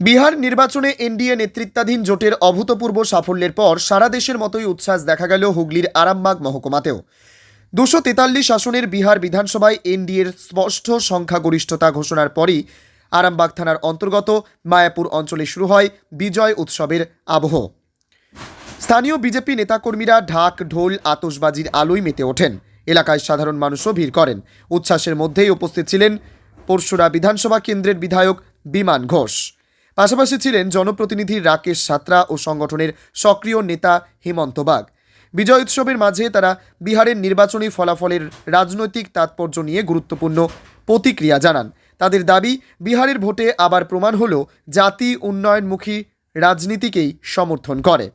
বিহার নির্বাচনে এনডিএ নেতৃত্বাধীন জোটের অভূতপূর্ব সাফল্যের পর সারা দেশের মতোই উচ্ছ্বাস দেখা গেল হুগলির আরামবাগ মহকুমাতেও। দুশো তেতাল্লিশ আসনের বিহার বিধানসভায় এনডিএর স্পষ্ট সংখ্যাগরিষ্ঠতা ঘোষণার পরই আরামবাগ থানার অন্তর্গত মায়াপুর অঞ্চলে শুরু হয় বিজয় উৎসবের আবহ। স্থানীয় বিজেপি নেতাকর্মীরা ঢাক, ঢোল, আতশবাজির আলোয় মেতে ওঠেন। এলাকায় সাধারণ মানুষও ভিড় করেন। উচ্ছ্বাসের মধ্যেই উপস্থিত ছিলেন পরশুরা বিধানসভা কেন্দ্রের বিধায়ক বিমান ঘোষ। পাশাপাশি ছিলেন জনপ্রতিনিধি রাকেশ সাত্রা ও সংগঠনের সক্রিয় নেতা হেমন্ত বাগ বিজয় উৎসবের মাঝে তারা বিহারের নির্বাচনী ফলাফলের রাজনৈতিক তাৎপর্য নিয়ে গুরুত্বপূর্ণ প্রতিক্রিয়া জানান। তাদের দাবি, বিহারের ভোটে আবার প্রমাণ হলো জাতি উন্নয়নমুখী রাজনীতিকেই সমর্থন করে।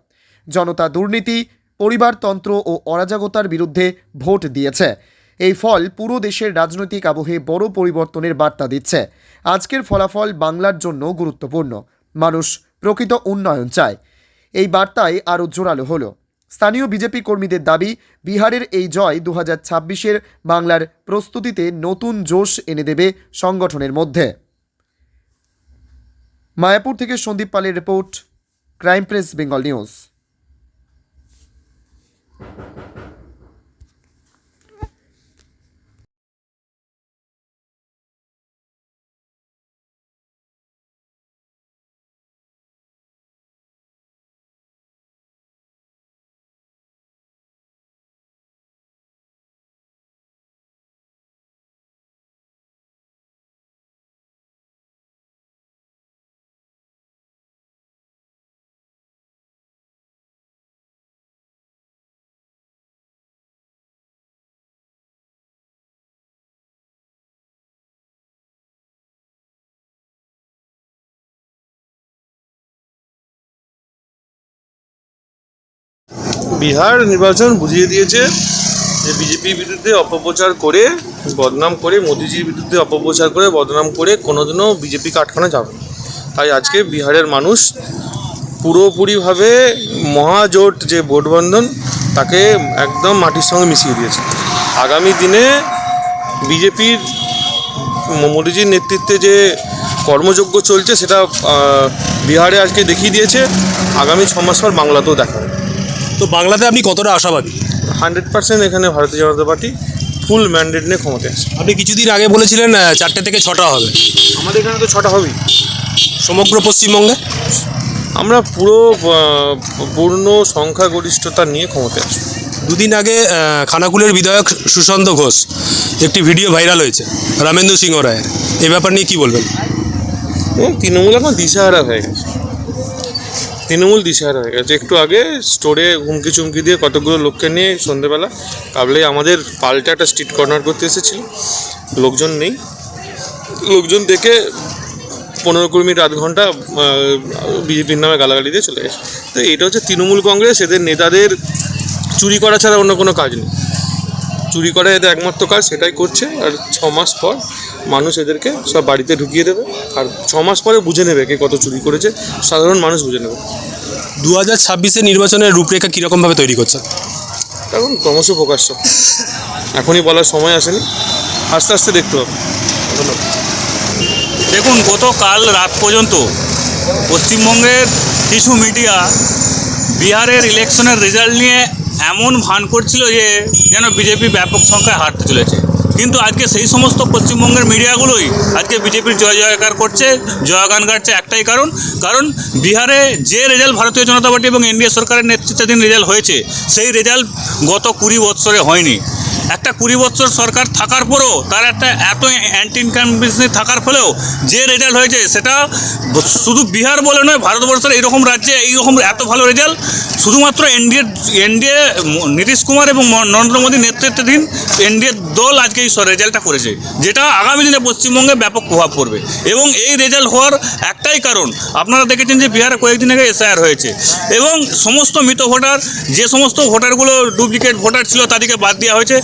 জনতা দুর্নীতি, পরিবারতন্ত্র ও অরাজকতার বিরুদ্ধে ভোট দিয়েছে। এই ফল পুরো দেশের রাজনৈতিক আবহে বড় পরিবর্তনের বার্তা দিচ্ছে। আজকের ফলাফল বাংলার জন্য গুরুত্বপূর্ণ। মানুষ প্রকৃত উন্নয়ন চায়। এই বার্তায় আরও জোরালো হলো। স্থানীয় বিজেপি কর্মীদের দাবি, বিহারের এই জয় দু হাজার বাংলার প্রস্তুতিতে নতুন জোশ এনে দেবে সংগঠনের মধ্যে। মায়াপুর থেকে সন্দীপ পালের report, crime press, Bengal news. Bihar নির্বাচন বুঝিয়ে দিয়েছে যে বিজেপির বিরুদ্ধে অপপ্রচার করে বদনাম করে, মোদিজির বিরুদ্ধে অপপ্রচার করে বদনাম করে কোনোদিনও বিজেপি আটকানো যাবে না। তাই আজকে বিহারের মানুষ পুরোপুরিভাবে মহাজোট যে ভোটবন্ধন, তাকে একদম মাটির সঙ্গে মিশিয়ে দিয়েছে। আগামী দিনে বিজেপির মোদিজির নেতৃত্বে যে কর্মযজ্ঞ চলছে, সেটা বিহারে আজকে দেখিয়ে দিয়েছে। আগামী ছ মাস পর বাংলাতেও দেখাবে। তো বাংলাতে আপনি কতটা আশাবাদী? হান্ড্রেড পার্সেন্ট এখানে ভারতীয় জনতা পার্টি ফুল ম্যান্ডেট নিয়ে ক্ষমতায় আছে। আপনি কিছুদিন আগে বলেছিলেন চারটে থেকে ছটা হবে। আমাদের এখানে তো ছটা হবেই। সমগ্র পশ্চিমবঙ্গে? আমরা পুরো পূর্ণ সংখ্যাগরিষ্ঠতা নিয়ে ক্ষমতায় আছি। দুদিন আগে খানাকুলের বিধায়ক সুশান্ত ঘোষ একটি ভিডিও ভাইরাল হয়েছে রামেন্দ্র সিংহ রায়ের। এই ব্যাপার নিয়ে কি বলবেন? তৃণমূল এখন দিশাহারা হয়ে গেছে। তৃণমূল দিশাহারা হয়ে গেছে। একটু আগে স্টোরে হুমকি চুমকি দিয়ে কতগুলো লোককে নিয়ে সন্ধেবেলা কাবলে আমাদের পাল্টা একটা স্ট্রিট কর্নার করতে এসেছিল। লোকজন নেই। লোকজন দেখে পনেরো কুড়ি মিনিট, আধ ঘণ্টা বিজেপির নামে গালাগালি দিয়ে চলে গেছে। তো এটা হচ্ছে তৃণমূল কংগ্রেস, এদের নেতাদের চুরি করা ছাড়া অন্য কোনো কাজ নেই। চুরি করা এদের একমাত্র কাজ সেটাই করছে। আর ছ মাস পর মানুষ এদেরকে সব বাড়িতে ঢুকিয়ে দেবে। আর ছ মাস পরে বুঝে নেবে কে কত চুরি করেছে। সাধারণ মানুষ বুঝে নেবে। দু হাজার ছাব্বিশে নির্বাচনের রূপরেখা কীরকমভাবে তৈরি করছে? এখন ক্রমশ প্রকাশ্য। এখনই বলার সময় আসেনি। আস্তে আস্তে দেখতে হবে। দেখুন গতকাল রাত পর্যন্ত পশ্চিমবঙ্গের কিছু মিডিয়া বিহারের ইলেকশনের রেজাল্ট নিয়ে এমন ভান করছিল যে যেন বিজেপি ব্যাপক সংখ্যায় হারতে চলেছে। কিন্তু আজকে সেই সমস্ত পশ্চিমবঙ্গের মিডিয়াগুলোই আজকে বিজেপির জয় জয়কার করছে জয়গান গাচ্ছে একটাই কারণ। কারণ বিহারে যে রেজাল্ট ভারতীয় জনতা পার্টি এবং এনডিএ সরকারের নেতৃত্বাধীন রেজাল্ট হয়েছে, সেই রেজাল্ট গত কুড়ি বৎসরে হয়নি। একটা কুড়ি বছর সরকার থাকার পরেও, তার একটা এত অ্যান্টি ইনকামবেন্সি থাকার ফলেও যে রেজাল্ট হয়েছে সেটা শুধু বিহার বলে নয়, ভারতবর্ষের এইরকম রাজ্যে এইরকম এত ভালো রেজাল্ট শুধুমাত্র এনডিএ এনডিএ নীতিশ কুমার এবং নরেন্দ্র মোদী নেতৃত্বাধীন এনডিএ দল আজকে এই রেজাল্টটা করেছে, যেটা আগামী দিনে পশ্চিমবঙ্গে ব্যাপক প্রভাব পড়বে। এবং এই রেজাল্ট হওয়ার একটাই কারণ, আপনারা দেখেছেন যে বিহারে কয়েকদিন আগে এসআইআর হয়েছে। এবং সমস্ত মৃত ভোটার, যে সমস্ত ভোটারগুলো ডুপ্লিকেট ভোটার ছিল তাদেরকে বাদ দেওয়া হয়েছে।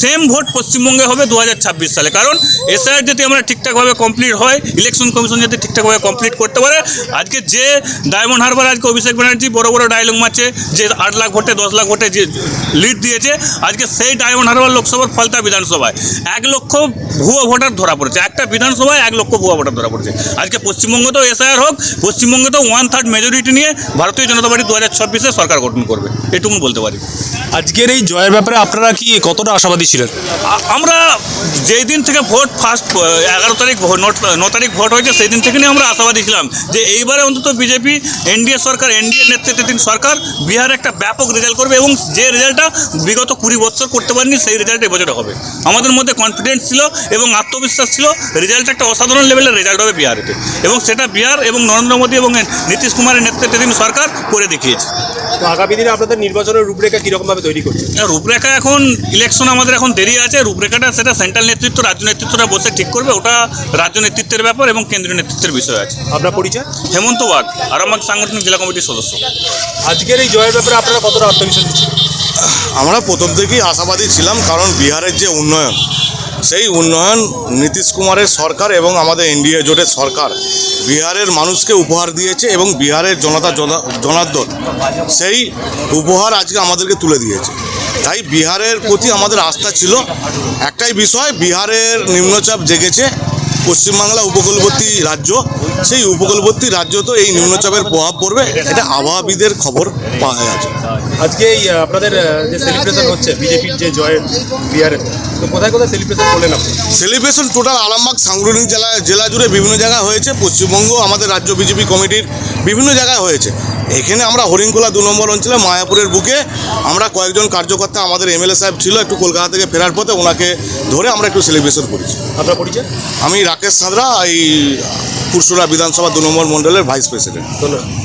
সেম ভোট পশ্চিমবঙ্গে হবে দু হাজার ছাব্বিশ সালে। কারণ এসআইআর যদি আমরা ঠিকঠাকভাবে কমপ্লিট হয় ইলেকশন কমিশন যদি ঠিকঠাকভাবে কমপ্লিট করতে পারে, আজকে যে ডায়মন্ড হারবার আজকে অভিষেক ব্যানার্জি বড় বড় ডায়লগ মারছে, যে আট লাখ ভোটে, দশ লাখ ভোটে যে লিড দিয়েছে, আজকে সেই ডায়মন্ড হারবার লোকসভার ফলতা বিধানসভায়। এক লক্ষ ভুয়ো ভোটার ধরা পড়েছে। একটা বিধানসভায় এক লক্ষ ভুয়া ভোটার ধরা পড়েছে। আজকে পশ্চিমবঙ্গতেও এসআইআর হোক পশ্চিমবঙ্গে তো ওয়ান থার্ড মেজরিটি নিয়ে ভারতীয় জনতা পার্টি দু হাজার সরকার গঠন করবে। এটুকু বলতে পারি। আজকের এই জয়ের ব্যাপারে আপনারা কি কতটা আশাবাদী ছিলেন? আমরা যেই দিন থেকে ভোট ফার্স্ট এগারো তারিখ ন তারিখ ভোট হয়েছে, সেই দিন থেকে আমরা আশাবাদী ছিলাম যে এইবারে অন্তত বিজেপি, এনডিএ সরকার, এনডিএ নেতৃত্বাধীন সরকার বিহারে একটা ব্যাপক রেজাল্ট করবে এবং যে রেজাল্টটা বিগত কুড়ি বছর করতে পারেনি, সেই রেজাল্ট এবছরে হবে। আমাদের মধ্যে কনফিডেন্স ছিল এবং আত্মবিশ্বাস ছিল রেজাল্ট একটা অসাধারণ লেভেলের রেজাল্ট হবে বিহারেতে। এবং সেটা বিহার এবং নরেন্দ্র মোদী এবং নীতিশ কুমারের নেতৃত্বাধীন সরকার করে দেখিয়েছে। তো আগামী দিনে আপনাদের নির্বাচনের রূপরেখা কীরকমভাবে তৈরি করছে? রূপরেখা এখন ইলেকশন আমাদের এখন দেরি আছে। রূপরেখাটা সেটা সেন্ট্রাল নেতৃত্ব রাজ্য নেতৃত্বরা বসে ঠিক করবে। ওটা রাজ্য নেতৃত্বের ব্যাপার এবং কেন্দ্রীয় নেতৃত্বের বিষয় আছে। আপনার পরিচয়? হেমন্ত বাগ আরামবাগ সাংগঠনিক জেলা কমিটির সদস্য। আজকের এই জয়ের ব্যাপারে আপনারা কতটা আত্মবিশ্বাস দিচ্ছেন আমরা প্রথম থেকেই আশাবাদী ছিলাম কারণ বিহারের যে উন্নয়ন সেই উন্নয়ন নীতিশ কুমারের সরকার এবং আমাদের এনডিএ জোটের সরকার বিহারের মানুষকে উপহার দিয়েছে এবং বিহারের জনতা জনা- জনার্দন সেই উপহার আজকে আমাদেরকে তুলে দিয়েছে। তাই বিহারের প্রতি আমাদের আস্থা ছিল। একটাই বিষয়, বিহারের নিম্নচাপ জেগেছে। পশ্চিমবাংলা উপকূলবর্তী রাজ্য সেই উপকূলবর্তী রাজ্য তো এই নিম্নচাপের প্রভাব পড়বে এটা আবহাওয়াবিদের খবর পাওয়া গেছে আজকে এই আপনাদের যে সেলিব্রেশন হচ্ছে বিজেপির যে জয় বিহারে তো কোথায় কোথায় সেলিব্রেশন করলেন আপনি? সেলিব্রেশন টোটাল আরামবাগ সাংগঠনিক জেলা জেলা জুড়ে বিভিন্ন জায়গায় হয়েছে পশ্চিমবঙ্গ আমাদের রাজ্য বিজেপি কমিটির বিভিন্ন জায়গায় হয়েছে। এখানে আমরা হরিণকোলা দু নম্বর অঞ্চলে মায়াপুরের বুকে আমরা কয়েকজন কার্যকর্তা আমাদের এমএলএ সাহেব ছিল একটু কলকাতা থেকে ফেরার পথে ওনাকে ধরে আমরা একটু সেলিব্রেশন করেছি। আপনার পরিচয়? আমি রাকেশ সাঁতরা এই পুরসুরা বিধানসভা দু নম্বর মণ্ডলের ভাইস প্রেসিডেন্ট ধন্যবাদ।